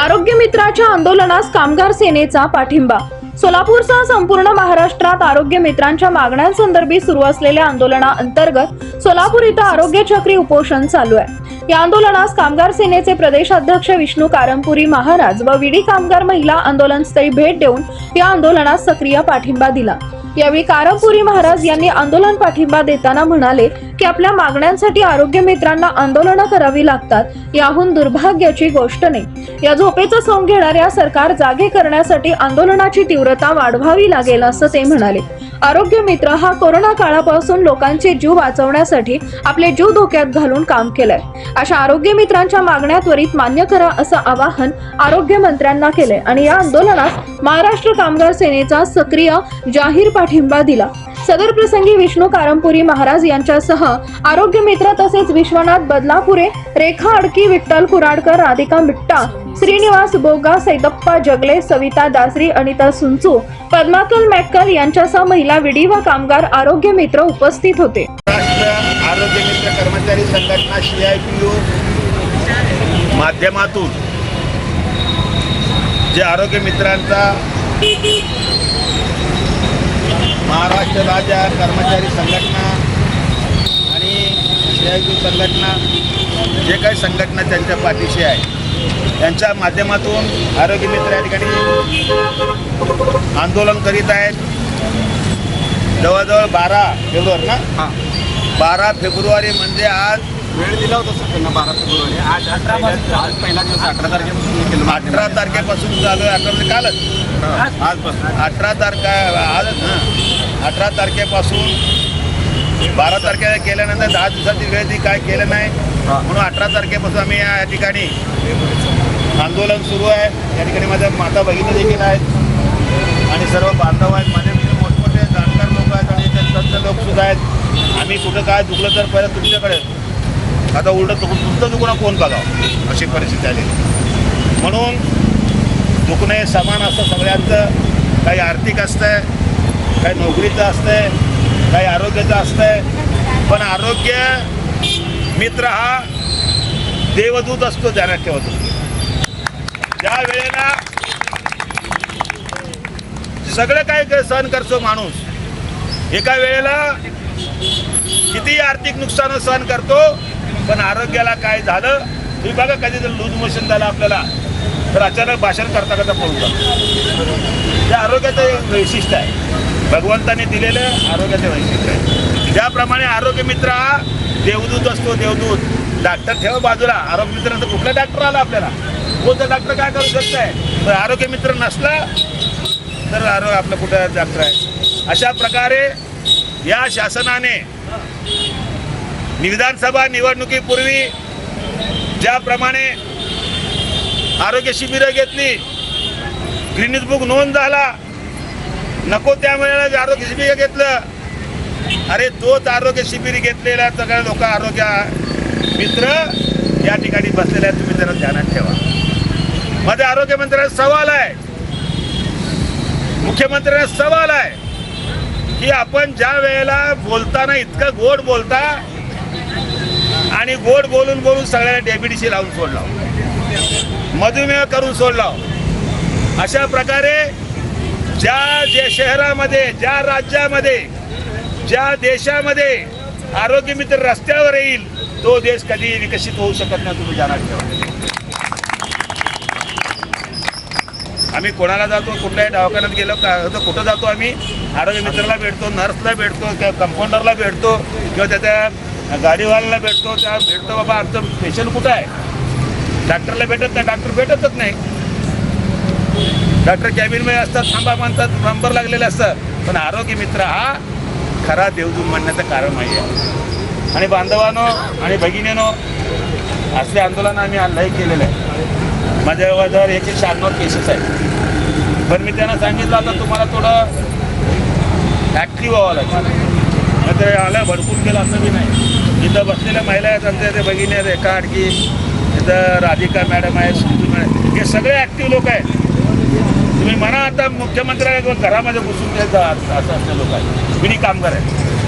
आरोग्य मित्राच्या आंदोलनास कामगार सेनेचा पाठिंबा. सोलापूरसह संपूर्ण महाराष्ट्रात आरोग्य मित्रांच्या मागण्यांसंदर्भी सुरू असलेल्या आंदोलनाअंतर्गत सोलापूर इथं आरोग्य चक्री उपोषण चालू आहे. या आंदोलनास कामगार सेनेचे प्रदेशाध्यक्ष विष्णू कारंपुरी महाराज व विडी कामगार महिला आंदोलनस्थळी भेट देऊन या आंदोलनास सक्रिय पाठिंबा दिला. यावेळी कारमपुरी महाराज यांनी आंदोलन पाठिंबा देताना म्हणाले की आपल्या मागण्यांसाठी आरोग्य मित्रांना आंदोलनं करावी लागतात. याहून दुर्भाग्याची गोष्ट नाही. या झोपेचं सोंग घेणाऱ्या सरकार जागे करण्यासाठी आंदोलनाची तीव्रता वाढवावी लागेल असं ते म्हणाले. आरोग्य मित्र हा कोरोना काळापासून लोकांचे जीव वाचवण्यासाठी आपले जीव धोक्यात घालून काम केलंय. अशा आरोग्य मित्रांच्या मागण्या त्वरित मान्य करा असं आवाहन आरोग्य मंत्र्यांना केलंय आणि या आंदोलनास महाराष्ट्र कामगार सेनेचा सक्रिय जाहीर पाठिंबा दिला. सदर प्रसंगी विष्णू कारंपुरी महाराज यांच्यासह आरोग्य मित्र तसेच विश्वनाथ बदलापुरे रेखा अडकी विठ्ठल कुराडकर राधिका मिट्टा श्रीनिवास बोगा सैदप्पा जगले सविता दासरी अनिता सुंचू पद्माकल मॅक्कल यांच्यासह महिला विडी व कामगार आरोग्य मित्र उपस्थित होते. आरोग्य मित्र कर्मचारी संघटना सी आय पी यू माध्यमातून जे आरोग्य मित्रांचा महाराष्ट्र राज्य कर्मचारी संघटना आणि सी आय पी संघटना जे काही संघटना त्यांच्या पाठीशी आहे त्यांच्या माध्यमातून आरोग्य मित्र या ठिकाणी आंदोलन करीत आहेत. जवळजवळ बारा फेब्रुवारी ना? हां. बारा फेब्रुवारी म्हणजे आज वेळ दिला होता सर त्यांना बारा फेब्रुवारी. आज अठरा आज पहिला दिवस अठरा तारखेपासून. केलं अठरा तारखेपासून चालू आहे अठरा म्हणजे कालच आजपासून. अठरा तारखा आजच हां अठरा तारखेपासून बारा तारखेला केल्यानंतर दहा दिवसाची वेळ ती काय केलं नाही. म्हणून अठरा तारखेपासून आम्ही या ठिकाणी आंदोलन सुरू आहे. या ठिकाणी माझ्या माता भगिनी देखील आहेत. आणि सर्व बांधव आहेत. माझे मोठमोठे जाणकार लोक आहेत आणि तज्ञ लोक सुद्धा आहेत. आम्ही कुठं काय चुकलं तर पहिलं तुमच्याकडे. आता उलटं तुमचं चुकून कोण बघावं? अशी परिस्थिती आलेली म्हणून दुखणं हे समान असतं सगळ्यांचं. काही आर्थिक असतंय काही नोकरीचं असतंय काही आरोग्याचं असतंय. पण आरोग्य मित्र हा देवदूत असतो ध्यानात ठेवतो. ज्या वेळेला सगळं काय सहन करतो माणूस. एका वेळेला किती आर्थिक नुकसान सहन करतो पण आरोग्याला काय झालं तुम्ही बघा कधी लूज मोशन झालं आपल्याला. तर अचानक भाषण करता करता पळून जातो ते आरोग्याचं एक वैशिष्ट्य आहे. भगवंताने दिलेलं आरोग्याचं वैशिष्ट्य आहे. ज्याप्रमाणे आरोग्य मित्र हा देवदूत असतो देवदूत. डॉक्टर ठेवा बाजूला. आरोग्य मित्रांचा कुठला डॉक्टर आला आपल्याला? कोणता डॉक्टर काय करू शकत आहे पण आरोग्य मित्र नसला तर आरोग्य आपलं कुठं डॉक्टर आहे? अशा प्रकारे या शासनाने विधानसभा निवडणुकीपूर्वी ज्याप्रमाणे आरोग्य शिबिरं घेतली ग्रीनिज बुक नोंद झाला. नको त्या वेळेला आरोग्य शिबिर घेतलं. अरे तोच आरोग्य शिबिर घेतलेला सगळ्या लोक आरोग्य मित्र या ठिकाणी बसलेले आहेत. तुम्ही जरा ध्यानात ठेवा. माझ्या आरोग्य मंत्र्याला सवाल आहे. मुख्यमंत्र्यांना सवाल आहे की आपण ज्या वेळेला बोलताना इतकं गोड बोलता आणि गोड बोलून बोलून सगळ्यांना डेबिटीशी लावून सोडला मधुमेह करून सोडला. अशा प्रकारे ज्या जे शहरामध्ये ज्या राज्यामध्ये ज्या देशामध्ये आरोग्य मित्र रस्त्यावर येईल तो देश कधी विकसित होऊ शकत नाही तुम्ही जाणार ठेवा आम्ही कोणाला जातो कुठल्याही दवाखान्यात गेलो का कुठं जातो आम्ही? आरोग्य मित्राला भेटतो नर्सला भेटतो किंवा कंपाऊंडरला भेटतो किंवा त्याच्या गाडीवाल्याला भेटतो त्या भेटतो बाबा आमचं पेशंट कुठं आहे? डॉक्टरला भेटत नाही डॉक्टर भेटतच नाही. डॉक्टर कॅबिनमध्ये असतात थांबा म्हणतात नंबर लागलेले असतात. पण आरोग्य मित्र हा खरा देवजून म्हणण्याचं कारण माहिती आहे. आणि बांधवानो आणि भगिनीनो असले आंदोलन आम्ही लय केलेलं आहे. माझ्या जवळ एकशे शहाण्णव केसेस आहेत. पण मी त्यांना सांगितलं आता तुम्हाला थोडं ॲक्टिव्ह व्हावं लागेल. मग ते आलं भडकून गेलं असं बी नाही. इथं बसलेल्या महिला आहेत आमच्या ते भगिनी आहेत एका आडकी इथं राधिका मॅडम आहे सिंधू मॅडम हे सगळे ॲक्टिव्ह लोक आहेत. तुम्ही म्हणा आता मुख्यमंत्र्यांना घरामध्ये घुसून द्यायचा असं असले लोक आहेत. विनी कामगार आहेत